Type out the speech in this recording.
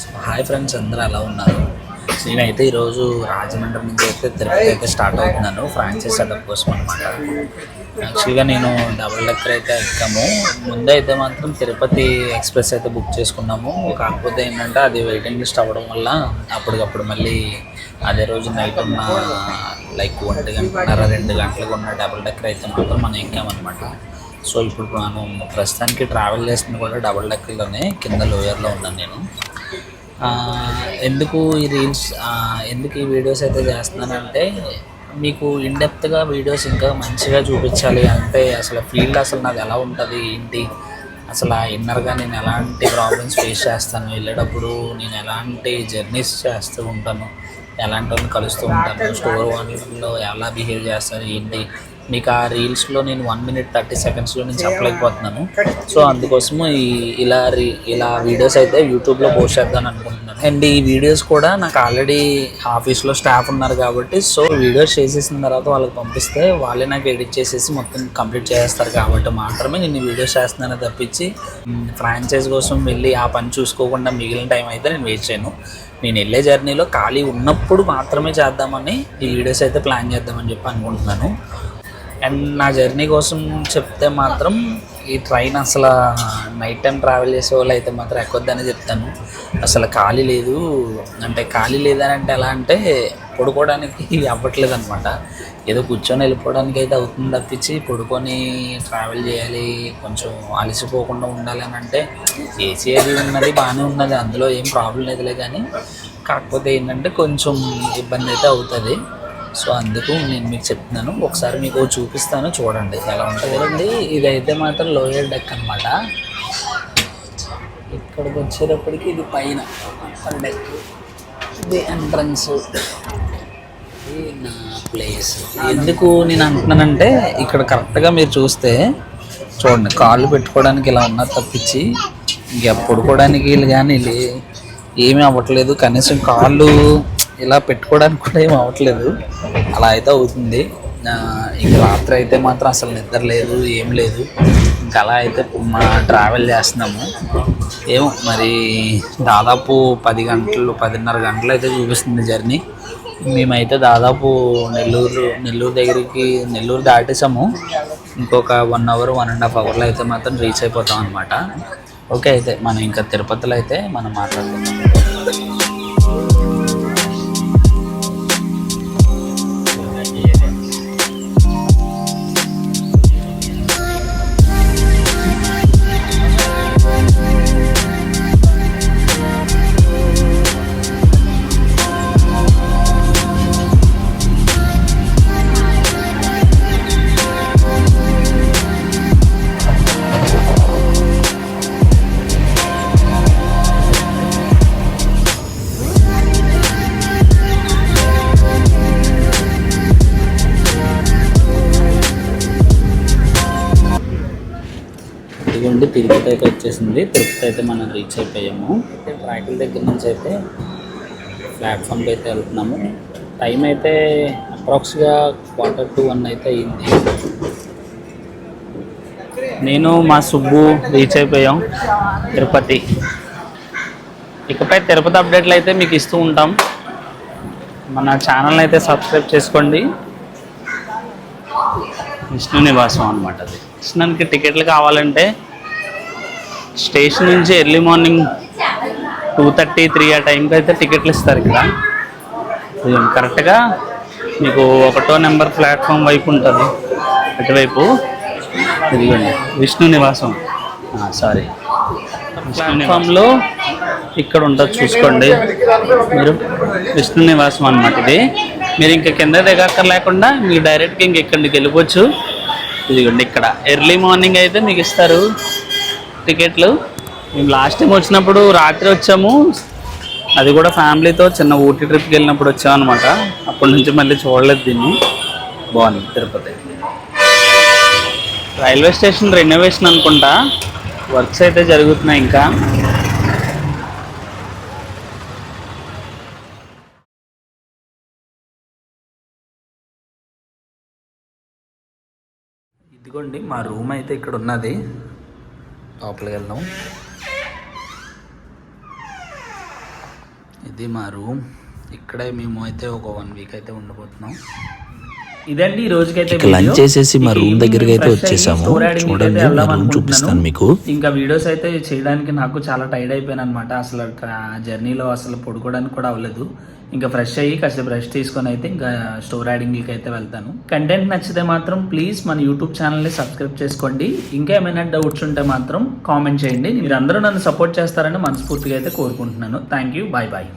So hi friends అందరూ ఎలా ఉన్నారు? నేనైతే ఈరోజు రాజమండ్రి నుంచి అయితే తిరుపతి అయితే స్టార్ట్ అవుతున్నాను. ఫ్రాన్సెస్ సెటప్ కోసం అనమాట యాక్చువల్గా నేను డబుల్ డెక్కర్ అయితే ఎక్కాము. ముందు అయితే మాత్రం తిరుపతి ఎక్స్ప్రెస్ అయితే బుక్ చేసుకున్నాము. కాకపోతే ఏంటంటే అది వెయిటింగ్ లిస్ట్ అవ్వడం వల్ల అప్పటికప్పుడు మళ్ళీ అదే రోజు నైట్ ఉన్న లైక్ ఒంటి గంటన్నర రెండు గంటలకు ఉన్న డబుల్ డెక్కర్ అయితే మాత్రం మనం ఎక్కామన్నమాట సో ఇప్పుడు మనం ప్రస్తుతానికి ట్రావెల్ చేస్తుంది కూడా డబుల్ డెక్కర్లోనే కింద లోయర్లో ఉన్నాను నేను. ఎందుకు ఈ రీల్స్ ఎందుకు ఈ వీడియోస్ అయితే చేస్తున్నానంటే మీకు ఇన్డెప్త్గా వీడియోస్ ఇంకా మంచిగా చూపించాలి అంటే అసలు ఫీల్డ్ అసలు నాది ఎలా ఉంటుంది ఏంటి? అసలు ఆ ఇన్నర్గా నేను ఎలాంటి ప్రాబ్లమ్స్ ఫేస్ చేస్తాను? వెళ్ళేటప్పుడు నేను ఎలాంటి జర్నీస్ చేస్తూ ఉంటాను? ఎలాంటి వాళ్ళని కలుస్తూ ఉంటాను? స్టోర్ వాళ్ళలో ఎలా బిహేవ్ చేస్తారు? ఏంటి? మీకు ఆ రీల్స్లో నేను వన్ మినిట్ థర్టీ సెకండ్స్లో నేను చెప్పలేకపోతున్నాను. సో అందుకోసము ఈ ఇలా రీ ఇలా వీడియోస్ అయితే యూట్యూబ్లో పోస్ట్ చేద్దాం అనుకుంటున్నాను. అండ్ ఈ వీడియోస్ కూడా నాకు ఆల్రెడీ ఆఫీస్లో స్టాఫ్ ఉన్నారు కాబట్టి సో వీడియోస్ చేసేసిన తర్వాత వాళ్ళకి పంపిస్తే వాళ్ళే నాకు ఎడిట్ చేసేసి మొత్తం కంప్లీట్ చేస్తారు కాబట్టి మాత్రమే నేను ఈ వీడియోస్ చేస్తున్నాను తప్పించి ఫ్రాంచైజ్ కోసం వెళ్ళి ఆ పని చూసుకోకుండా మిగిలిన టైం అయితే నేను వేస్ట్ చేయను. నేను వెళ్ళే జర్నీలో ఖాళీ ఉన్నప్పుడు మాత్రమే చేద్దామని ఈ వీడియోస్ అయితే ప్లాన్ చేద్దామని చెప్పి అనుకుంటున్నాను. అండ్ నా జర్నీ కోసం చెప్తే మాత్రం ఈ ట్రైన్ అసలు నైట్ టైం ట్రావెల్ చేసే వాళ్ళు అయితే మాత్రం ఎక్కొద్దని చెప్తాను. అసలు ఖాళీ లేదు. అంటే ఖాళీ లేదని అంటే ఎలా అంటే పడుకోవడానికి అవ్వట్లేదు అనమాట ఏదో కూర్చొని వెళ్ళిపోవడానికి అయితే అవుతుంది తప్పించి పడుకొని ట్రావెల్ చేయాలి కొంచెం అలసిపోకుండా ఉండాలి అని అంటే ఏసీ అది ఉన్నది బాగానే ఉన్నది అందులో ఏం ప్రాబ్లం లేదులే కానీ. కాకపోతే ఏంటంటే కొంచెం ఇబ్బంది అయితే అవుతుంది. సో అందుకు నేను మీకు చెప్తున్నాను. ఒకసారి మీకు చూపిస్తాను చూడండి ఎలా ఉంటుంది. చూడండి ఇదైతే మాత్రం లోయర్ డెక్ అనమాట ఇక్కడికి వచ్చేటప్పటికి ఇది పైన డెక్ ఇది ఎంట్రన్స్ ఇది నా ప్లేస్ ఎందుకు నేను అంటున్నానంటే ఇక్కడ కరెక్ట్గా మీరు చూస్తే చూడండి కాళ్ళు పెట్టుకోవడానికి ఇలా ఉన్నా తప్పించి ఇంకా పడుకోవడానికి వీళ్ళు కానీ లే- ఏమీ అవ్వట్లేదు. కనీసం కాళ్ళు ఇలా పెట్టుకోవడానికి కూడా ఏం అవ్వట్లేదు. అలా అయితే అవుతుంది. ఇక ఇంక రాత్రి అయితే మాత్రం అసలు నిద్ర లేదు ఏం లేదు. ఇంకా అలా అయితే మా ట్రావెల్ చేస్తున్నాము. ఏమో మరి దాదాపు పది గంటలు పదిన్నర గంటలు అయితే చూపిస్తుంది జర్నీ. మేమైతే దాదాపు నెల్లూరు నెల్లూరు దగ్గరికి నెల్లూరు దాటేసాము. ఇంకొక one hour one and half అవర్లో అయితే మాత్రం రీచ్ అయిపోతాం అనమాట ఓకే అయితే మనం ఇంకా తిరుపతిలో అయితే మనం మాట్లాడుకుందాం. ఇదిగోండి తిరుపతి అయితే వచ్చేసింది. తిరుపతి అయితే మనం రీచ్ అయిపోయాము. అయితే ట్రాకుల దగ్గర నుంచి అయితే ప్లాట్ఫామ్కి అయితే వెళ్తున్నాము. టైం అయితే అప్రాక్స్గా క్వార్టర్ టు వన్ అయితే అయింది. నేను మా సుబ్బు రీచ్ అయిపోయాం తిరుపతి. ఇకపై తిరుపతి అప్డేట్లు అయితే మీకు ఇస్తూ ఉంటాం. మన ఛానల్ని అయితే సబ్స్క్రైబ్ చేసుకోండి. విష్ణు నివాసం అనమాట అది కృష్ణానికి టికెట్లు కావాలంటే స్టేషన్ నుంచి early morning two thirty three ఆ టైంకి అయితే టికెట్లు ఇస్తారు ఇక్కడ. కరెక్ట్గా మీకు ఒకటో నెంబర్ ప్లాట్ఫామ్ వైపు ఉంటుంది. అటువైపు ఇదిగోండి విష్ణు నివాసం. సారీ. ప్లాట్ఫామ్లో ఇక్కడ ఉంటుంది చూసుకోండి. మీరు విష్ణు నివాసం అనమాట ఇది. మీరు ఇంకా కింద దిగక్కర్ లేకుండా మీరు డైరెక్ట్గా ఇంక ఇక్కడికి వెళ్ళిపోవచ్చు. ఇదిగోండి ఇక్కడ ఎర్లీ మార్నింగ్ అయితే మీకు ఇస్తారు. టికెట్లు. మేము లాస్ట్ టైం వచ్చినప్పుడు రాత్రి వచ్చాము. అది కూడా ఫ్యామిలీతో చిన్న ఊటీ ట్రిప్కి వెళ్ళినప్పుడు వచ్చామన్నమాట. అప్పటి నుంచి మళ్ళీ చూడలేదు దీన్ని. బాగుంది తిరుపతి. రైల్వే స్టేషన్ రెనోవేషన్ అనుకుంటా. వర్క్స్ అయితే జరుగుతున్నాయి ఇంకా. ఇదిగోండి మా రూమ్ అయితే ఇక్కడ ఉన్నది లోపలికి వెళ్దాం. ఇది మా రూమ్. ఇక్కడే మేము అయితే ఒక వన్ వీక్ అయితే ఉండబోతున్నాం ఇదండి ఈ రోజుకైతే లంచ్ చేసేసి మా రూమ్ దగ్గరికి అయితే వచ్చేసాము. చూడండి, మా రూమ్ చూపిస్తాను మీకు. ఇంకా వీడియోస్ అయితే చేయడానికి నాకు చాలా టైర్డ్ అయిపోయాను అనమాట అసలు జర్నీలో అసలు పడుకోవడానికి కూడా అవ్వలేదు. ఇంకా ఫ్రెష్ అయ్యి కాసేపు రెస్ట్ తీసుకొని అయితే ఇంకా స్టోర్ యాడింగ్కి అయితే వెళ్తాను. కంటెంట్ నచ్చితే మాత్రం ప్లీజ్ మన యూట్యూబ్ ఛానల్ని సబ్స్క్రైబ్ చేసుకోండి. ఇంకా ఏమైనా డౌట్స్ ఉంటే మాత్రం కామెంట్ చేయండి. మీరు అందరూ నన్ను సపోర్ట్ చేస్తారని మనస్ఫూర్తిగా అయితే కోరుకుంటున్నాను. Thank you bye bye